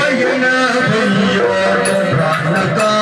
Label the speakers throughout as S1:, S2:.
S1: भैया भैया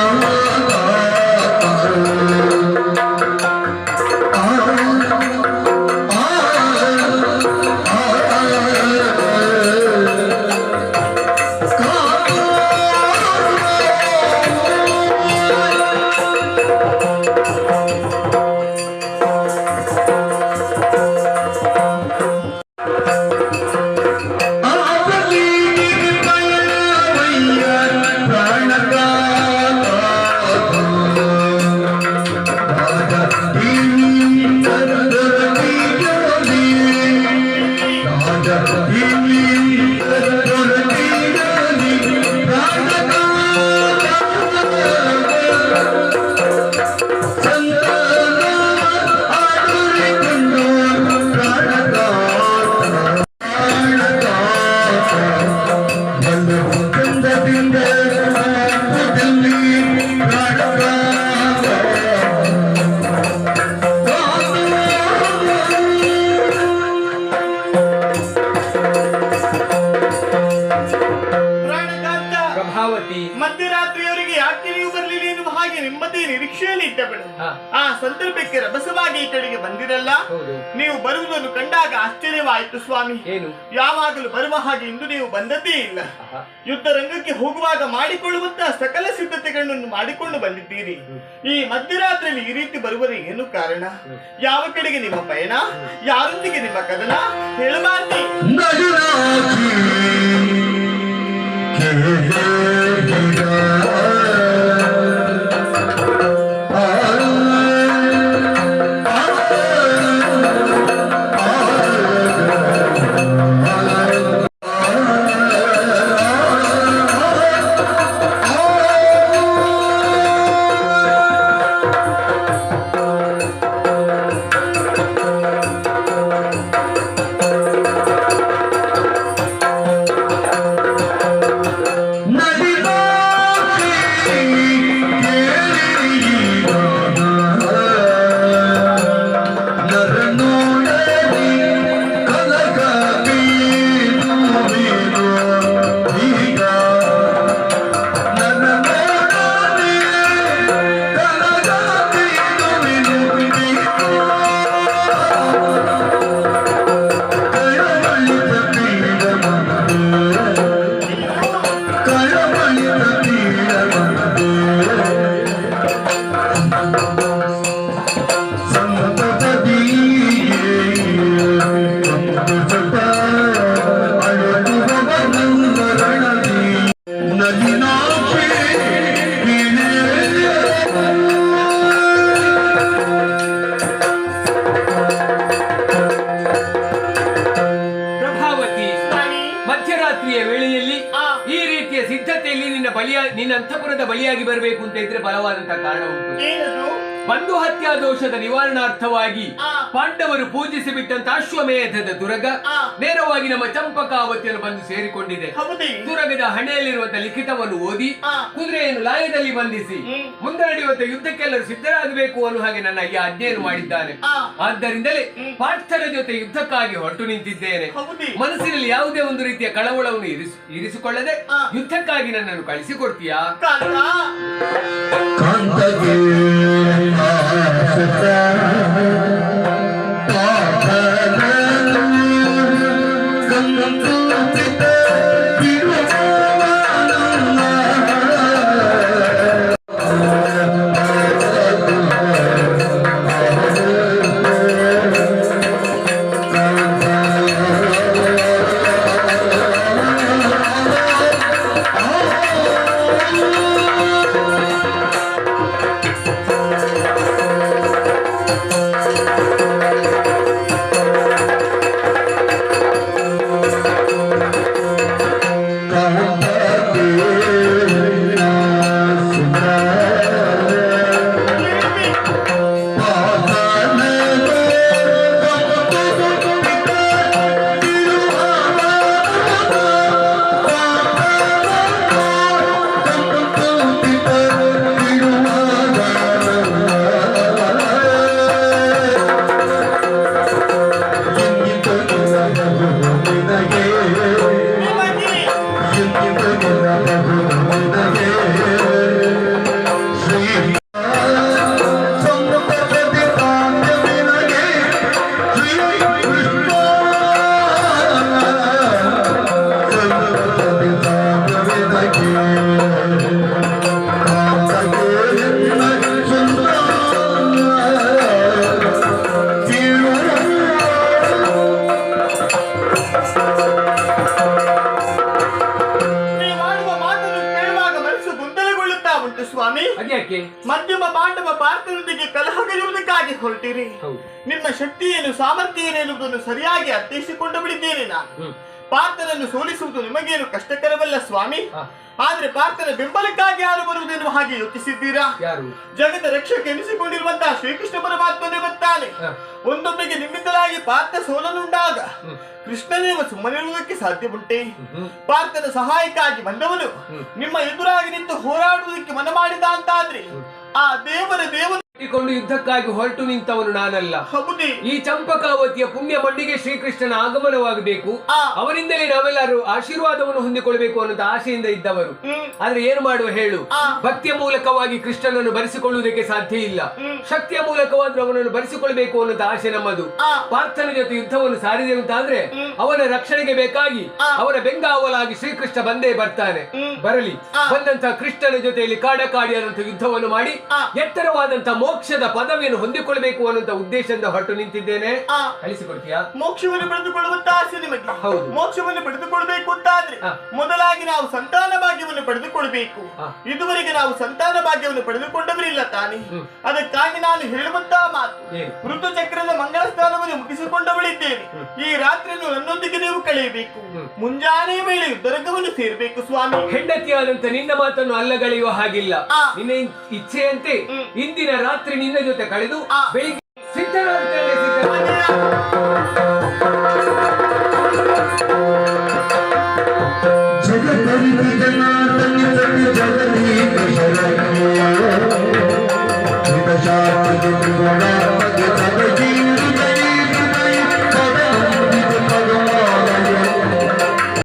S1: ನೆಮ್ಮದಿ ನಿರೀಕ್ಷೆಯಲ್ಲಿ ಇದ್ದ ಬಿಡು
S2: ಹಾ.
S1: ಆ ಸಂದರ್ಭಕ್ಕೆ ರಭಸವಾಗಿ ಈ ಕಡೆಗೆ ಬಂದಿರಲ್ಲ?
S2: ಹೌದು.
S1: ನೀವು ಬರುವುದನ್ನು ಕಂಡಾಗ ಆಶ್ಚರ್ಯವಾಯಿತು ಸ್ವಾಮಿ.
S2: ಏನು?
S1: ಯಾವಾಗಲೂ ಬರುವ ಹಾಗೆ ಇಂದು ನೀವು ಬಂದದ್ದೇ ಇಲ್ಲ. ಯುದ್ಧ ರಂಗಕ್ಕೆ ಹೋಗುವಾಗ ಮಾಡಿಕೊಳ್ಳುವಂತಹ ಸಕಲ ಸಿದ್ಧತೆಗಳನ್ನು ಮಾಡಿಕೊಂಡು ಬಂದಿದ್ದೀರಿ. ಈ ಮಧ್ಯರಾತ್ರಿಯಲ್ಲಿ ಈ ರೀತಿ ಬರುವುದು ಏನು ಕಾರಣ? ಯಾವ ಕಡೆಗೆ ನಿಮ್ಮ ಪಯಣ? ಯಾರೊಂದಿಗೆ ನಿಮ್ಮ ಕದನ? ಹೇಳಬಾರ್ದಿ
S2: ಮಧ್ಯರಾತ್ರಿಯ ವೇಳೆಯಲ್ಲಿ ಈ ರೀತಿಯ ಸಿದ್ಧತೆಯಲ್ಲಿ ನಿನ್ನ ಬಲಿಯ ನಿನ್ನ ಅಂತಃಪುರದ ಬಲಿಯಾಗಿ ಬರಬೇಕು ಅಂತ ಇದ್ರೆ ಬಲವಾದಂತಹ ಕಾರಣ ಉಂಟು. ಬಂಧು ಹತ್ಯಾ ದೋಷದ ನಿವಾರಣಾರ್ಥವಾಗಿ. ಪಾಂಡವರು ಪೂಜಿಸಿ ಬಿಟ್ಟಂತ ಅಶ್ವಮೇಧದ ದುರಗ ನೇರವಾಗಿ ನಮ್ಮ ಚಂಪಕಾವತಿಯನ್ನು ಬಂದು ಸೇರಿಕೊಂಡಿದೆ. ದುರಗದ ಹಣೆಯಲ್ಲಿರುವಂತಹ ಲಿಖಿತವನ್ನು ಓದಿ. ಕುದುರೆಯನ್ನು ಲಾಯದಲ್ಲಿ ಬಂಧಿಸಿ ಮುಂದಡಿಯುವಂತಹ ಯುದ್ಧಕ್ಕೆಲ್ಲರೂ ಸಿದ್ಧರಾಗಬೇಕು ಅನ್ನುವ ಹಾಗೆ ನನ್ನ ಈ ಅಧ್ಯಯನ ಮಾಡಿದ್ದಾನೆ. ಆದ್ದರಿಂದಲೇ ಪಾರ್ಥರ ಜೊತೆ ಯುದ್ಧಕ್ಕಾಗಿ ಹೊರಟು ನಿಂತಿದ್ದೇನೆ. ಮನಸ್ಸಿನಲ್ಲಿ ಯಾವುದೇ ಒಂದು ರೀತಿಯ ಕಳವಳವನ್ನು ಇರಿಸು ಇರಿಸಿಕೊಳ್ಳದೆ ಯುದ್ಧಕ್ಕಾಗಿ ನನ್ನನ್ನು ಕಳಿಸಿಕೊಡ್ತೀಯಾ?
S1: सचा
S3: ಹೊರಟಿರಿ. ನಿಮ್ಮ ಶಕ್ತಿ ಏನು ಸಾಮರ್ಥ್ಯ ಏನು ಎನ್ನುವುದನ್ನು ಸರಿಯಾಗಿ ಅರ್ಥೈಸಿಕೊಂಡು ಬಿಡಿದ್ದೇನೆ ನಾನು. ಪಾರ್ಥನನ್ನು ಸೋಲಿಸುವುದು ನಿಮಗೇನು ಕಷ್ಟಕರವಲ್ಲ ಸ್ವಾಮಿ. ಆದ್ರೆ ಪಾರ್ಥನ ಬೆಂಬಲಕ್ಕಾಗಿ ಯಾರು ಬರುವುದೆನ್ನುವ ಹಾಗೆ ಯೋಚಿಸಿದ್ದೀರಾ?
S2: ಯಾರು?
S3: ಜಗದ ರಕ್ಷಕ ಎನಿಸಿಕೊಂಡಿರುವಂತಹ ಶ್ರೀಕೃಷ್ಣ ಪರಮಾತ್ಮನೇ ಬರ್ತಾನೆ. ಒಂದೊಮ್ಮೆಗೆ ನಿಮ್ಮಿಂದಲಾಗಿ ಪಾರ್ಥ ಸೋಲನುಂಡಾಗ
S2: ಕೃಷ್ಣನೇ
S3: ಕೃಷ್ಣನೇವ ಸುಮ್ಮನಿರುವುದಕ್ಕೆ ಸಾಧ್ಯ
S2: ಉಂಟೆ
S3: ಪಾರ್ಥನ ಸಹಾಯಕ್ಕಾಗಿ ಬಂದವನು. ನಿಮ್ಮ ಎದುರಾಗಿ ನಿಂತು ಹೋರಾಡುವುದಕ್ಕೆ ಮನ ಮಾಡಿದ ಅಂತಾದ್ರೆ Ah, bêbado é bêbado.
S2: ಕಟ್ಟಿಕೊಂಡು ಯುದ್ಧಕ್ಕಾಗಿ ಹೊರಟು ನಿಂತವನು ನಾನಲ್ಲ.
S3: ಹೌದೇ.
S2: ಈ ಚಂಪಕಾವತಿಯ ಪುಣ್ಯ ಮಣ್ಣಿಗೆ ಶ್ರೀಕೃಷ್ಣನ ಆಗಮನವಾಗಬೇಕು. ಅವರಿಂದಲೇ ನಾವೆಲ್ಲರೂ ಆಶೀರ್ವಾದವನ್ನು ಹೊಂದಿಕೊಳ್ಳಬೇಕು ಅನ್ನೋ ಆಶೆಯಿಂದ ಇದ್ದವರು. ಆದ್ರೆ ಏನು ಮಾಡುವ ಹೇಳು. ಭಕ್ತಿಯ ಮೂಲಕವಾಗಿ ಕೃಷ್ಣನನ್ನು ಬರೆಸಿಕೊಳ್ಳುವುದಕ್ಕೆ ಸಾಧ್ಯ ಇಲ್ಲ. ಶಕ್ತಿಯ ಮೂಲಕವಾದ್ರೂ ಅವನನ್ನು ಬರೆಸಿಕೊಳ್ಳಬೇಕು ಅನ್ನೋ ಆಶೆ ನಮ್ಮದು. ಪಾರ್ಥನ ಜೊತೆ ಯುದ್ಧವನ್ನು ಸಾರಿದೆ ಅಂತಾದ್ರೆ. ಅವನ ರಕ್ಷಣೆಗೆ ಬೇಕಾಗಿ ಅವರ ಬೆಂಗಾವಲಾಗಿ ಶ್ರೀಕೃಷ್ಣ ಬಂದೇ ಬರ್ತಾನೆ. ಬರಲಿ. ಬಂದಂತಹ ಕೃಷ್ಣನ ಜೊತೆಯಲ್ಲಿ ಕಾಡಕಾಡಿಯಾದಂತಹ ಯುದ್ಧವನ್ನು ಮಾಡಿ. ಎತ್ತರವಾದಂತಹ ಮೋಕ್ಷದ ಪದವಿಯನ್ನು ಹೊಂದಿಕೊಳ್ಳಬೇಕು ಅನ್ನುವಂತ ಉದ್ದೇಶದಿಂದ ಹೊರಟು ನಿಂತಿದ್ದೇನೆ
S3: ಆ.
S2: ಕಳಿಸಿಕೊಡ್ತೀಯಾ
S3: ಮೋಕ್ಷವನ್ನು ಪಡೆದುಕೊಳ್ಳುವಂತ ಆಸೆ ನಿಮಗೆ
S2: ಹೌದು.
S3: ಮೋಕ್ಷವನ್ನು ಪಡೆದುಕೊಳ್ಬೇಕು ಅಂತಾದ್ರೆ. ಮೊದಲಾಗಿ ನಾವು ಸಂತಾನ ಭಾಗ್ಯವನ್ನು ಪಡೆದುಕೊಳ್ಬೇಕು. ಇದುವರೆಗೆ ನಾವು ಸಂತಾನ ಭಾಗ್ಯವನ್ನು ಪಡೆದುಕೊಂಡವರಿಲ್ಲ ತಾನೆ
S2: ಹ್ಮ್.
S3: ಅದಕ್ಕಾಗಿ ನಾನು ಹೇಳುವಂತಹ ಮಾತು
S2: ಏನು
S3: ಋತುಚಕ್ರದ ಮಂಗಳ ಸ್ಥಾನವನ್ನು ಮುಗಿಸಿಕೊಂಡವಳಿದ್ದೇನೆ ಈ ರಾತ್ರಿಯನ್ನು ನನ್ನೊಂದಿಗೆ ನೀವು ಕಳೆಯಬೇಕು
S2: ಹ್ಮ್.
S3: ಮುಂಜಾನೆ ವೇಳೆ ಯುದ್ಧರಂಗವನ್ನು ಸೇರಬೇಕು ಸ್ವಾಮಿ
S2: ಹೆಂಡತಿಯಾದಂತ ನಿನ್ನ ಮಾತನ್ನು ಅಲ್ಲಗಳೆಯುವ ಹಾಗಿಲ್ಲ
S3: ಆ.
S2: ನಿನ್ನ ಇಚ್ಛೆಯಂತೆ
S3: ಹ್ಮ್.
S2: ಇಂದಿನ ರಾತ್ರಿ ನಿನ್ನ ಜೊತೆ ಕಳೆದು
S3: ಆ.
S2: ಬೆಳಿಗ್ಗೆ ಸಿದ್ಧರಾಗುತ್ತೇನೆ ಸಿದ್ಧರಾಗುತ್ತೇನೆ.